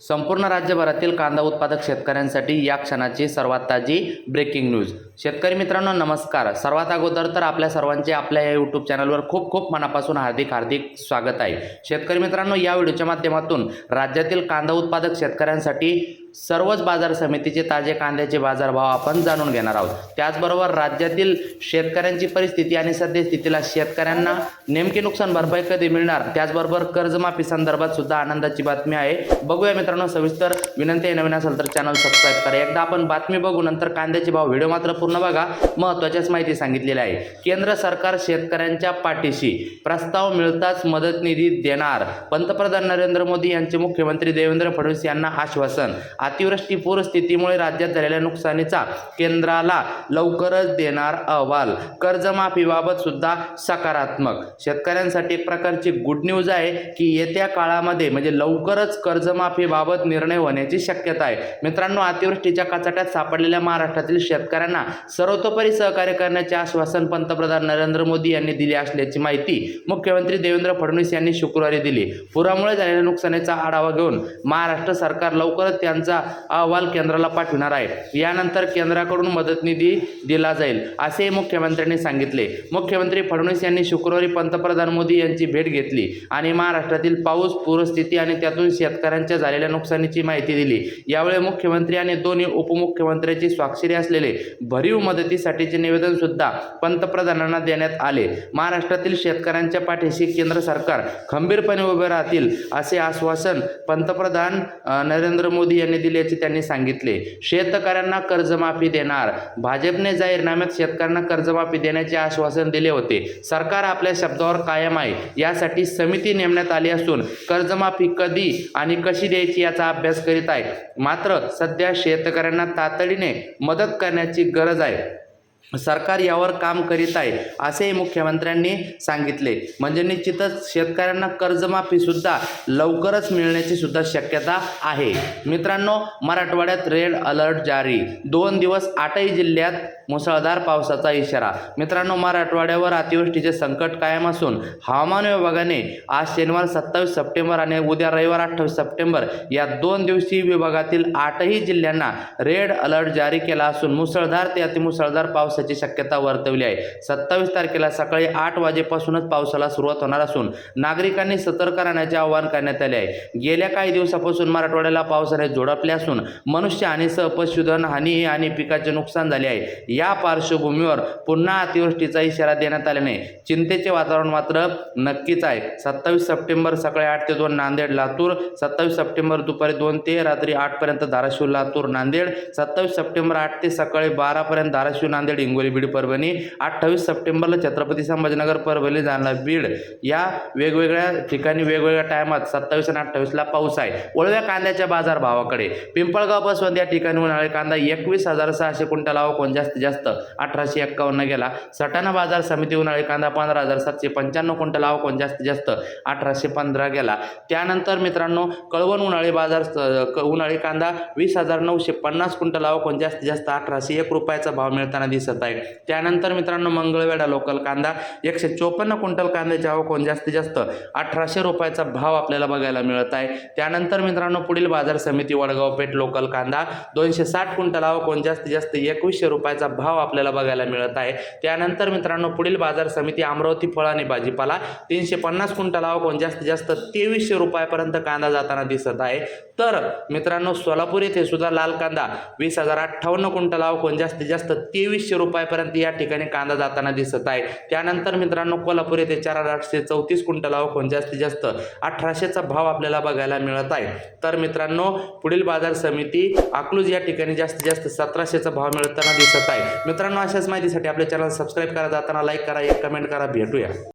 संपूर्ण राज्यभरातील कांदा उत्पादक शेतकऱ्यांसाठी या क्षणाची सर्वात ताजी ब्रेकिंग न्यूज शेतकरी मित्रांनो नमस्कार. सर्वात अगोदर तर आपल्या सर्वांचे आपल्या या यूट्यूब चॅनलवर खूप खूप मनापासून हार्दिक हार्दिक स्वागत आहे. शेतकरी मित्रांनो या व्हिडिओच्या माध्यमातून राज्यातील कांदा उत्पादक शेतकऱ्यांसाठी सर्वच बाजार समितीचे ताजे कांद्याचे बाजारभाव आपण जाणून घेणार आहोत. त्याचबरोबर राज्यातील शेतकऱ्यांची परिस्थिती आणि सद्यस्थितीला शेतकऱ्यांना नेमकी नुकसान भरपाई कधी मिळणार त्याचबरोबर कर्जमाफी संदर्भात सुद्धा आनंदाची बातमी आहे. बघूया मित्रांनो सविस्तर विनंती आहे नवीन असेल तर चॅनल सबस्क्राईब करा. एकदा आपण बातमी बघू नंतर कांद्याचे भाव व्हिडिओ मात्र पूर्ण बघा. महत्त्वाच्याच माहिती सांगितलेली आहे. केंद्र सरकार शेतकऱ्यांच्या पाठीशी प्रस्ताव मिळताच मदत निधी देणार. पंतप्रधान नरेंद्र मोदी यांचे मुख्यमंत्री देवेंद्र फडणवीस यांना आश्वासन. अतिवृष्टी पूरस्थितीमुळे राज्यात झालेल्या नुकसानीचा केंद्राला लवकरच देणार अहवाल. कर्जमाफीबाबत सुद्धा सकारात्मक. शेतकऱ्यांसाठी एक प्रकारची गुड न्यूज आहे की येत्या काळामध्ये म्हणजे लवकरच कर्जमाफीबाबत निर्णय होण्याची शक्यता आहे. मित्रांनो अतिवृष्टीच्या कचाट्यात सापडलेल्या महाराष्ट्रातील शेतकऱ्यांना सर्वतोपरी सहकार्य करण्याचे आश्वासन पंतप्रधान नरेंद्र मोदी यांनी दिले असल्याची माहिती मुख्यमंत्री देवेंद्र फडणवीस यांनी शुक्रवारी दिली. पुरामुळे झालेल्या नुकसानीचा आढावा घेऊन महाराष्ट्र सरकार लवकरच त्यांचा अहवाल केंद्राला पाठविणार आहे. यानंतर केंद्राकडून मदत निधी दिला जाईल असेही मुख्यमंत्र्यांनी सांगितले. मुख्यमंत्री फडणवीस यांनी शुक्रवारी पंतप्रधान मोदी यांची भेट घेतली आणि महाराष्ट्रातील पाऊस पूरस्थिती आणि त्यातून शेतकऱ्यांच्या झालेल्या नुकसानीची माहिती दिली. यावेळी मुख्यमंत्री आणि दोन्ही उपमुख्यमंत्र्यांची स्वाक्षरी असलेले भरीव मदतीसाठीचे निवेदन सुद्धा पंतप्रधानांना देण्यात आले. महाराष्ट्रातील शेतकऱ्यांच्या पाठीशी केंद्र सरकार खंबीरपणे उभे राहतील असे आश्वासन पंतप्रधान नरेंद्र मोदी यांनी दिल्याचे त्यांनी सांगितले. शेतकऱ्यांना कर्जमाफी देणार. भाजपने जाहीरनाम्यात शेतकऱ्यांना कर्जमाफी देण्याचे आश्वासन दिले होते. सरकार आपल्या शब्दावर कायम आहे. यासाठी समिती नेमण्यात आली असून कर्जमाफी कधी आणि कशी द्यायची याचा अभ्यास करीत आहे. मात्र सध्या शेतकऱ्यांना तातडीने मदत करण्याची गरज आहे. सरकार यावर काम करीत आहे असेही मुख्यमंत्र्यांनी सांगितले. म्हणजे निश्चितच शेतकऱ्यांना कर्जमाफीसुद्धा लवकरच मिळण्याची सुद्धा शक्यता आहे. मित्रांनो मराठवाड्यात रेड अलर्ट जारी. दोन दिवस आठही जिल्ह्यात मुसळधार पावसाचा इशारा. मित्रांनो मराठवाड्यावर अतिवृष्टीचे संकट कायम असून हवामान विभागाने आज शनिवार सत्तावीस सप्टेंबर आणि उद्या रविवार अठ्ठावीस सप्टेंबर या दोन दिवसीय विभागातील आठही जिल्ह्यांना रेड अलर्ट जारी केला असून मुसळधार ते अतिमुसळधार पावसाची शक्यता वर्तवली आहे. सत्तावीस तारखेला सकाळी आठ वाजेपासूनच पावसाला सुरुवात होणार असून नागरिकांनी सतर्क राहण्याचे आवाहन करण्यात आले आहे. गेल्या काही दिवसापासून मराठवाड्याला पावसाने झोडपले असून मनुष्य आणि सहपशुधन हानी आणि पिकाचे नुकसान झाले आहे. या पार्श्वभूमीवर पुन्हा अतिवृष्टीचा इशारा देण्यात आल्याने चिंतेचे वातावरण मात्र नक्कीच आहे. सत्तावीस सप्टेंबर सकाळी आठ ते दोन नांदेड लातूर. सत्तावीस सप्टेंबर दुपारी दोन ते रात्री आठपर्यंत धाराशिव लातूर नांदेड. सत्तावीस सप्टेंबर आठ ते सकाळी बारापर्यंत धाराशिव नांदेड हिंगोली बीड परभणी अठ्ठावीस सप्टेंबरला छत्रपती संभाजीनगर परभणी जालना बीड. या वेगवेगळ्या ठिकाणी वेगवेगळ्या टायमात सत्तावीस आणि अठ्ठावीसला पाऊस आहे. वळव्या कांद्याच्या बाजार भावाकडे पिंपळगाव बसवंत या ठिकाणी उन्हाळी कांदा एकवीस हजार सहाशे क्विंटल कोण जास्तीत जास्त? अठराशे एक्कावन्न गेला. सटाणा बाजार समिती उन्हाळी कांदा पंधरा हजार सातशे पंच्याण्णव क्विंटल कोण जास्तीत जास्त? अठराशे पंधरा गेला. त्यानंतर मित्रांनो कळवण उन्हाळी बाजार क- उन्हाळी कांदा वीस हजार नऊशे पन्नास क्विंटल कोण जास्तीत जास्त? अठराशे एक रुपयाचा भाव मिळताना दिसत आहे त्यानंतर मित्रांनो मंगळवेढा लोकल कांदा. एकशे चोपन्न क्विंटल कांद्याची आवक जास्तीत जास्त अठराशे रुपयाचा भाव आपल्याला बघायला मिळत आहे. त्यानंतर मित्रांनो पुढील बाजार समिती वडगाव पेठ लोकल कांदा. दोनशे साठ क्विंटल आवक जास्तीत जास्त एकवीसशे रुपयाचा भाव आपल्याला बघायला मिळत आहे. त्यानंतर मित्रांनो पुढील बाजार समिती अमरावती फळ आणि भाजीपाला. तीनशे पन्नास क्विंटल आवक जास्तीत जास्त तेवीसशे रुपयापर्यंत कांदा जाताना दिसत आहे. तर मित्रांनो सोलापूर येथे सुद्धा लाल कांदा. वीस हजार अठ्ठावन्न क्विंटल आवक जास्तीत जास्त तेवीसशे रुपयापर्यंत या ठिकाणी कांदा जाताना दिसत आहे. त्यानंतर मित्रांनो कोल्हापूर येथे चार हजार आठशे चौतीस क्विंटल आवक जास्तीत जास्त अठराशेचा भाव आपल्याला बघायला मिळत आहे. तर मित्रांनो पुढील बाजार समिती अकलूज या ठिकाणी जास्तीत जास्त सतराशेचा भाव मिळताना दिसत आहे. मित्रांनो अशाच माहितीसाठी आपल्या चॅनल सबस्क्राईब करा जाताना लाईक करा एक कमेंट करा भेटूया.